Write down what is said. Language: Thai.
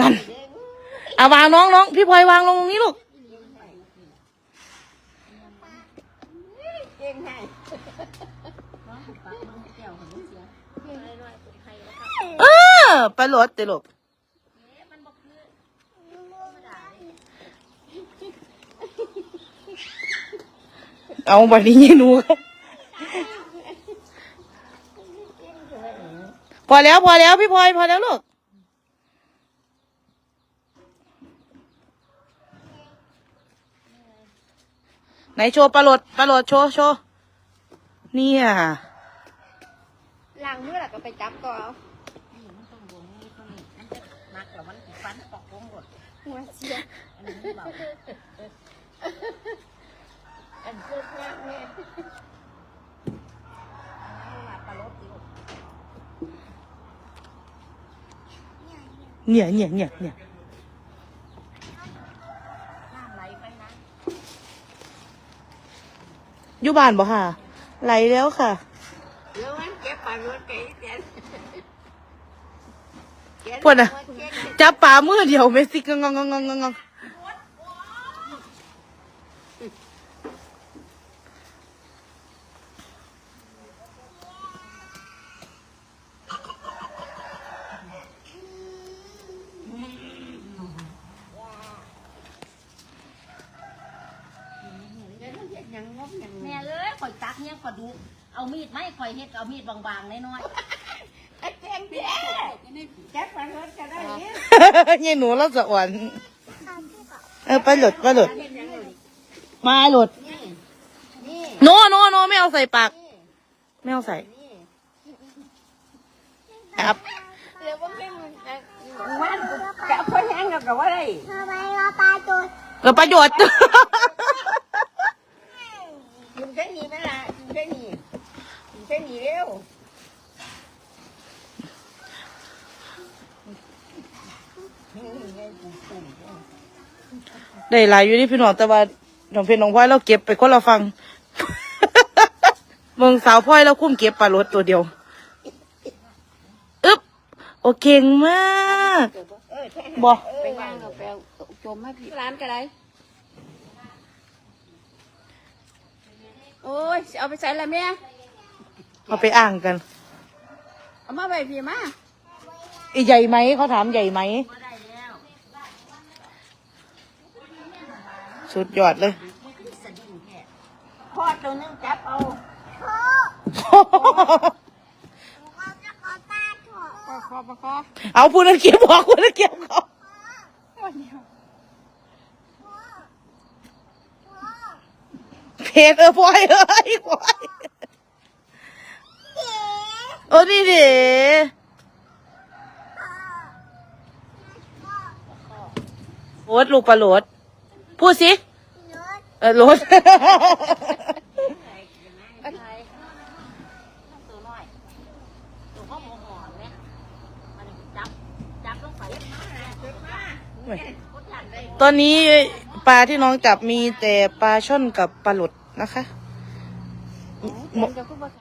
นั่นเอาวางน้องน้องพี่พลอยวางลงตรงนี้ลูกเออไปรถเดี๋ยวลูกเอาบัดนี้หนูพอแล้วพอแล้วพี่พลอยพอแล้วลูก ไหนโชว์ปลาโหลดปลาโหลดโชว์โชว์เนี่ยล้างมือแล้วก็ไปจับก็เอานักแล้วมันฟันตกลงหมดหัวเสียอันนี้เบาอันเพื่อนแม่แม่ปลาลดอยู่เนี่ยเนี่ยเนี่ยเนี่ย น้ำไหลไปนะ อยู่บ้านบ่ค่ะ ไหลแล้วค่ะเดี๋ยวมันเก็บปลาเงินไปเสียพวกน่ะจับปลามือเดียวเมสิกงงงงงงง ยังงบยังแม่เอ้ยข่อยตักเนี่ยข่อยดู เอามีดไหมข่อยเฮ็ดเอามีดบางๆน้อยไอ้แกงเด้จับปลาเงินก็ได้เนี่ยยายหนูเราจะอ่อนเออไปหลุดไปหลุดเห็นยังเลยมาหลุดนี่นี่โนโนโนไม่เอาใส่ปากไม่เอาใส่นี่ครับเดี๋ยวว่าไม่มันมันจับเขาแห้งแล้วก็ว่าได้เออประโยชน์กินแค่นี้ไหม ล่ะกินแค่นี้กินแค่นี้เร็วได้หลายอยู่ที่พี่น้องแต่ว่าน้องเพชรน้องพลอยเราเก็บไปคนละฟังเมืองสาวพลอยเราคุ้มเก็บปลารดตัวเดียวอึ๊บโอเก่งมากเออแท้บอกไปย่างกับแปลวจมให้พี่ร้านก็ได้ โอ้ยเอาไปใส่ละแม่ เอาไปอ่างกัน เอามาใบพี่มาอีใหญ่ไหมเขาถามใหญ่ไหมๆก็ได้แล้วสุดยอดเลยสะดิ้งแค่พ่อตัวนึงจับเอาปะคอปะคอเอาพูดนักเก็บบอกพูดนักเก็บเขาเพ จเออพลอยเอ้ยพลอยโอ้นี่ดิโรดลูกปลาโรดพูดสิเออโรดอะไรตัวน้อยตัวข้าวหมูหอมเนี่ยมันจับจับลงไปตอนนี้ปลาที่น้องจับมีแต่ปลาช่อนกับปลาหลด นะคะเดี๋ยวก็